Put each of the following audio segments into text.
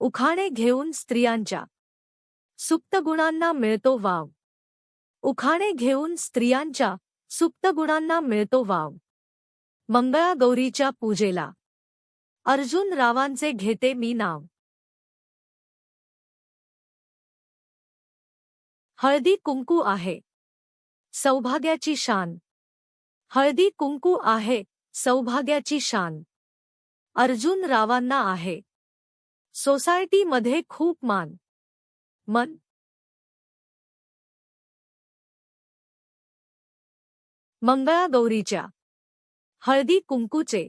उखाणे घेऊन स्त्रियांच्या सुप्त गुणांना मिळतो वाव. उखाणे घेऊन स्त्रियांच्या सुप्त गुणांना मिळतो वाव. मंगळागौरीच्या पूजेला. अर्जुन रावांचे घेते मी नाव. हळदी कुंकू आहे. सौभाग्याची शान. हळदी कुंकू आहे सौभाग्याची शान. अर्जुन रावांना आहे. सोसायटीमध्ये खूप मान. मन. मंगळागौरीच्या. हळदी कुंकूचे.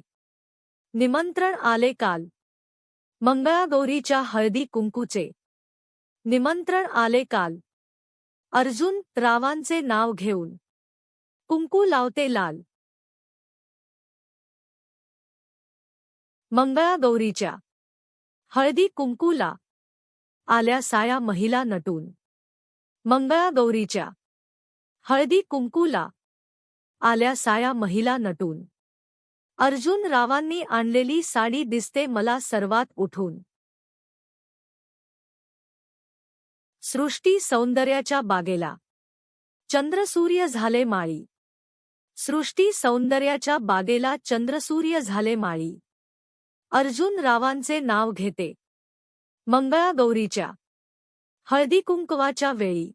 निमंत्रण आले काल. मंगळागौरीच्या हळदी कुंकूचे. निमंत्रण आले काल. अर्जुन रावांचे नाव घेऊन. कुंकू लावते लाल. मंगळागौरीच्या. हळदी कुंकूला आल्या साया महिला नटून. मंगळागौरीच्या हळदी कुंकूला आल्या साया महिला नटून. अर्जुन रावांनी आणलेली साडी दिसते मला सर्वात उठून. सृष्टी सौंदर्याच्या बागेला. चंद्रसूर्य झाले माळी. सृष्टी सौंदर्याच्या बागेला चंद्रसूर्य झाले माळी. अर्जुन रावांचे नाव घेते. मंगळागौरीच्या. हळदी कुंकवाच्या वेळी.